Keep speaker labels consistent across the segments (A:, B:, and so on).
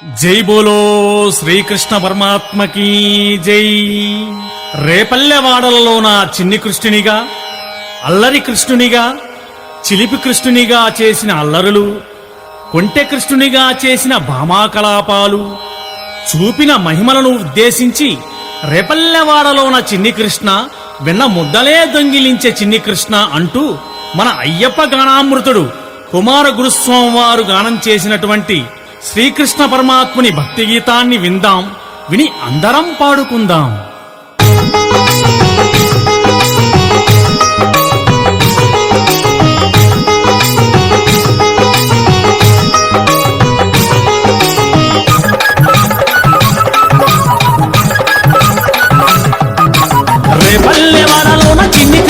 A: జై బోలో శ్రీకృష్ణ పరమాత్మకి జై. రేపల్లెవాడలలోన చిన్ని కృష్ణునిగా అల్లరి కృష్ణునిగా చిలిపి కృష్ణునిగా చేసిన అల్లరులు కొంటె కృష్ణునిగా చేసిన భామాకలాపాలు చూపిన మహిమలను ఉద్దేశించి రేపల్లెవాడలోన చిన్ని కృష్ణ వెన్న ముద్దలే దొంగిలించే చిన్ని కృష్ణ అంటూ మన అయ్యప్ప గానామృతుడు కుమార గురుస్వామి వారు గానం చేసినటువంటి శ్రీకృష్ణ పరమాత్ముని భక్తి గీతాన్ని విందాం. విని అందరం పాడుకుందాం. రేపల్లెవాడలోన చిన్ని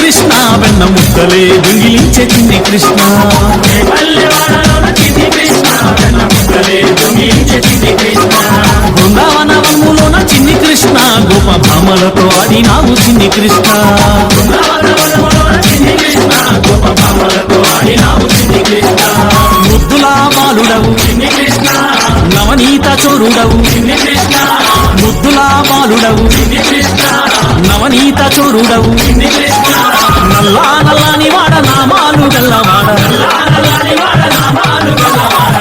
A: వెన్న ముద్దలే దొంగిలించే చిన్ని కృష్ణ రేపల్లెవాడలోన చిన్ని కృష్ణ వెన్న ముద్దలే దొంగిలించే చిన్ని కృష్ణ. బృందావన వనములోన చిన్ని కృష్ణ గోప భామలతో చిన్ని కృష్ణ. గోప భామలతో ఆడినావు చిన్ని కృష్ణ. ముద్దులా బాలుడవు నవనీత చోరుడవు చిన్ని ముద్దులా బాలుడవు నవనీత చోరుడవు నల్లా నల్లాని వాడ నామాలు గల్లవాడ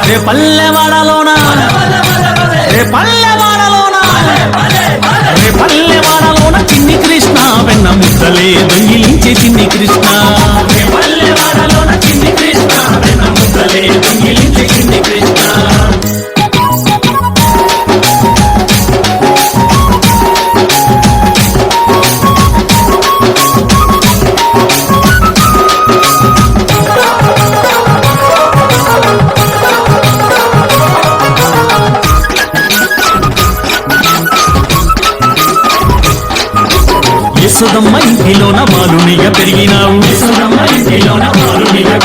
A: రే పల్లె పల్లెవాడలోన రే పల్లె యశోదమ్మ ఇంటిలోన బాలునిగా పెరిగినావు.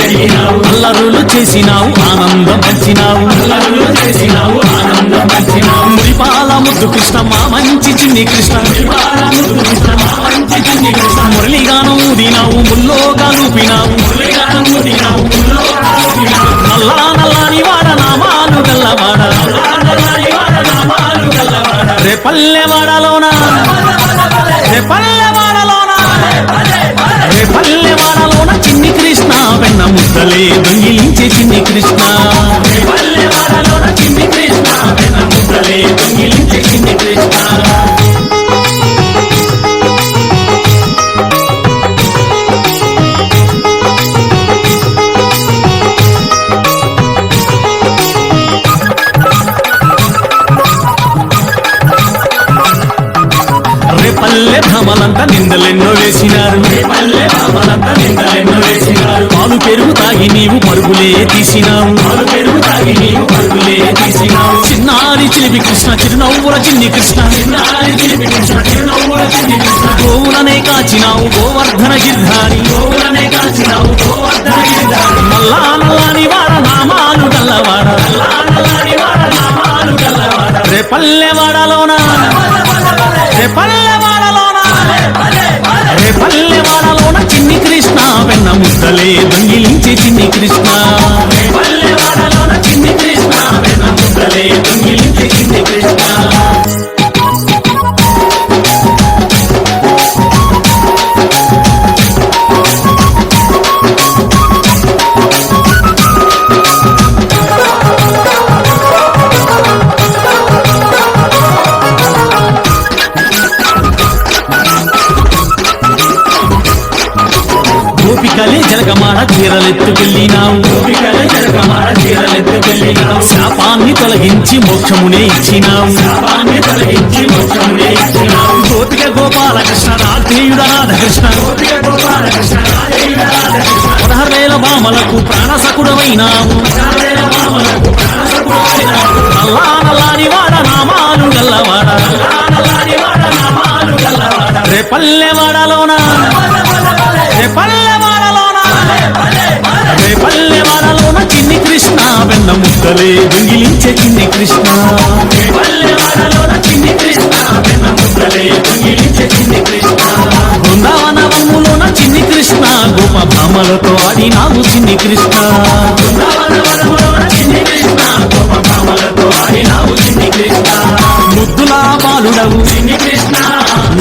A: పెరిగినావు. అల్లరులు చేసినావు ఆనందం పంచినావు. ఆనందం మురిపాల ముద్దు కృష్ణ. మా మంచి చిన్ని కృష్ణ. మురళిగాను ఊదినావు ముల్లోగా లూపినావు నల్లా నల్లాని వాడ నామాలు గల్లవాడ రేపల్లె వాడలోనా? పల్లెవాడలోన? చిన్ని కృష్ణ వెన్న ముద్దలే దొంగిలించే చిన్ని కృష్ణ. పల్లెవాడలోన? చిన్ని కృష్ణ వెన్న ముద్దలే దొంగిలించే చిన్ని కృష్ణ. నిందలెన్నో వేసినారు. పాలు పెరుగు తాగి నీవు పరుగులే తీసినావు. పాలు పెరుగు తాగి నీవు పరుగులే తీసినావు చిన్నారి చిలిపి కృష్ణ చిరునవ్వుల చిన్ని కృష్ణ. చిన్నారి చిలిపి కృష్ణ చిరునవ్వుల చిన్ని కృష్ణ గోవులనే కాచినావు గోవర్ధన గిర్ధారి గోవులనే కాచినావు గోవర్ధన గిర్ధారి నల్లా నల్లాని వాడ నామాలు గల్లవాడ. నల్లాని నామాలు గల్లవాడ రే పల్లెవాడలోన? రే పల్లెవాడలోన చిన్ని కృష్ణ వెన్న ముద్దలే దొంగిలించి చిన్ని కృష్ణ. గోపికలే తీరలెత్తుకెళ్ళినావు. శాపాన్ని తొలగించి మోక్షమునే ఇచ్చినావు. శాపాన్ని తొలగించి మోక్షమునే ఇచ్చినావు గోపిక గోపాలకృష్ణ రాధేయుడ రాధకృష్ణ గోపిక గోపాలకృష్ణ రాధేయుడ రాధకృష్ణ పదహారు వేల బామలకు ప్రాణసకుడమైనావు నల్లా నల్లాని వాడ నామాలు గల్లవాడ పల్లె పల్లెవాడలోన చిన్ని కృష్ణ వెన్న ముద్దలే దొంగిలించే చిన్ని కృష్ణ. చిన్ని కృష్ణ వెన్న ముద్దలే దొంగిలించే చిన్ని కృష్ణ. బృందావన వనములోన చిన్ని కృష్ణ గోప భామలతో ఆడినావు చిన్ని కృష్ణ. బృందావన వనములోన చిన్ని కృష్ణ గోప భామలతో ఆడినావు చిన్ని చిన్ని కృష్ణ. కృష్ణ బాలుడవు చిన్ని కృష్ణ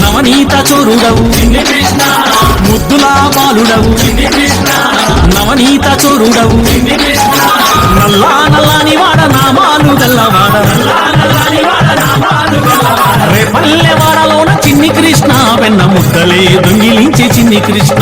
A: నవనీత చోరుడవు చిన్ని కృష్ణ. ముద్దులా బాలుడవు నవనీత చోరుడవు. నల్లా నల్లాని వాడ నామాలు గల్లవాడ రేపల్లె వాడలోన చిన్ని కృష్ణ వెన్న ముద్దలే దొంగిలించే చిన్ని కృష్ణ.